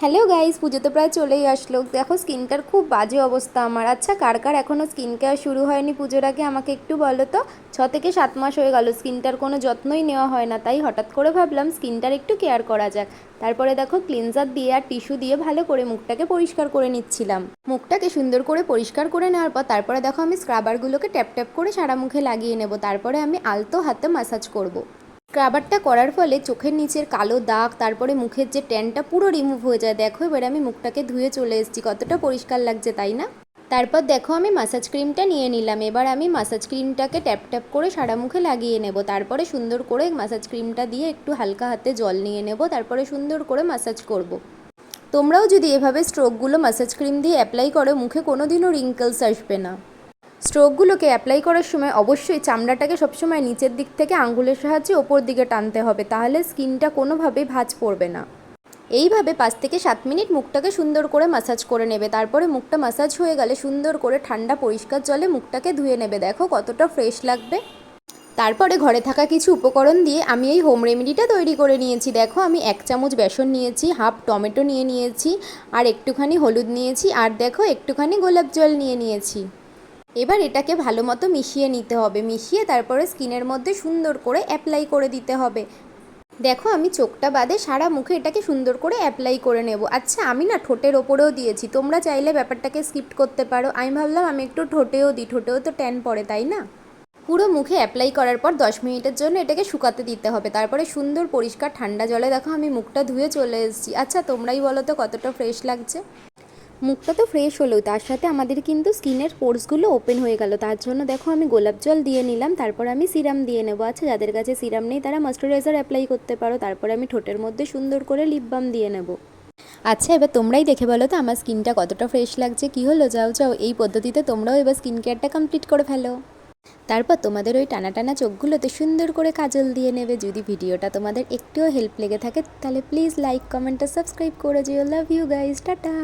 Hello guys পুজো তো প্রায় চলেই আসলো। দেখো স্কিনটার খুব বাজে অবস্থা আমার। আচ্ছা কার কার এখনও স্কিন কেয়ার শুরু হয়নি পুজোর আগে, আমাকে একটু বলো তো? ছ থেকে সাত মাস হয়ে গেল স্কিনটার কোনো যত্নই নেওয়া হয় না। তাই হঠাৎ করে ভাবলাম স্কিনটার একটু কেয়ার করা যাক। তারপরে দেখো ক্লিনজার দিয়ে আর টিস্যু দিয়ে ভালো করে মুখটাকে পরিষ্কার করে নিচ্ছিলাম। মুখটাকে সুন্দর করে পরিষ্কার করে নেওয়ার পর, তারপরে দেখো, আমি স্ক্রাবারগুলোকে ট্যাপ ট্যাপ করে সারা মুখে লাগিয়ে নেব। তারপরে আমি আলতো হাতে মাসাজ করব। স্ক্রাবারটা করার ফলে চোখের নিচের কালো দাগ, তারপরে মুখের যে ট্যানটা পুরো রিমুভ হয়ে যায়। দেখো, এবার আমি মুখটাকে ধুয়ে চলে এসেছি। কতটা পরিষ্কার লাগছে, তাই না? তারপর দেখো, আমি মাসাজ ক্রিমটা নিয়ে নিলাম। এবার আমি মাসাজ ক্রিমটাকে ট্যাপ ট্যাপ করে সারা মুখে লাগিয়ে নেব। তারপরে সুন্দর করে মাসাজ ক্রিমটা দিয়ে একটু হালকা হাতে জল নিয়ে নেব। তারপরে সুন্দর করে মাসাজ করব। তোমরাও যদি এভাবে স্ট্রোকগুলো মাসাজ ক্রিম দিয়ে অ্যাপ্লাই করো, মুখে কোনো দিনও রিঙ্কেলস আসবে না। স্ট্রোকগুলোকে অ্যাপ্লাই করার সময় অবশ্যই চামড়াটাকে সবসময় নিচের দিক থেকে আঙ্গুলের সাহায্যে ওপর দিকে টানতে হবে, তাহলে স্কিনটা কোনোভাবেই ভাঁজ পড়বে না। এইভাবে পাঁচ থেকে সাত মিনিট মুখটাকে সুন্দর করে মাসাজ করে নেবে, তারপরে মুখটা মাসাজ হয়ে গেলে সুন্দর করে ঠান্ডা পরিষ্কার জলে মুখটাকে ধুয়ে নেবে। দেখো কতটা ফ্রেশ লাগবে। তারপরে ঘরে থাকা কিছু উপকরণ দিয়ে আমি এই হোম রেমেডিটা তৈরি করে নিয়েছি। দেখো আমি এক চামচ বেসন নিয়েছি হাফ টমেটো নিয়ে নিয়েছি, আর একটুখানি হলুদ নিয়েছি, আর দেখো একটুখানি গোলাপ জল নিয়ে নিয়েছি। এবার এটাকে ভালো মতো মিশিয়ে নিতে হবে। মিশিয়ে তারপরে স্কিনের মধ্যে সুন্দর করে অ্যাপ্লাই করে দিতে হবে। দেখো আমি চোখটা বাদে সারা মুখে এটাকে সুন্দর করে অ্যাপ্লাই করে নেব। আচ্ছা আমি না ঠোঁটের ওপরেও দিয়েছি। তোমরা চাইলে ব্যাপারটাকে স্কিপ করতে পারো। আমি ভাবলাম আমি একটু ঠোঁটেও দিই। ঠোঁটেও তো ট্যান পড়ে, তাই না? পুরো মুখে অ্যাপ্লাই করার পর দশ মিনিটের জন্য এটাকে শুকাতে দিতে হবে। তারপরে সুন্দর পরিষ্কার ঠান্ডা জলে দেখো আমি মুখটা ধুয়ে চলে এসেছি। আচ্ছা তোমরাই বলো তো কতটা ফ্রেশ লাগছে? মুখটা তো ফ্রেশ হলো, তার সাথে আমাদের কিন্তু স্কিনের পোর্সগুলো ওপেন হয়ে গেল। তার জন্য দেখো আমি গোলাপ জল দিয়ে নিলাম, তারপর আমি সিরাম দিয়ে নেব। আচ্ছা যাদের কাছে সিরাম নেই তারা ময়শ্চারাইজার অ্যাপ্লাই করতে পারো, তারপর আমি ঠোঁটের মধ্যে সুন্দর করে লিপ বাম দিয়ে নেব। আচ্ছা এবার তোমরাই দেখে বলো তো আমার স্কিনটা কতটা ফ্রেশ লাগছে, কি হলো? যাও যাও, এই পদ্ধতিতে তোমরাও এবার স্কিন কেয়ারটা কমপ্লিট করে ফেলো। তারপর তোমাদের ওই টানা টানা চোখগুলোতে সুন্দর করে কাজল দিয়ে নেবে। যদি ভিডিওটা তোমাদের একটুও হেল্প লেগে থাকে, তাহলে প্লিজ লাইক কমেন্ট আর সাবস্ক্রাইব করে যেও লাভ ইউ গাইজ টাটা।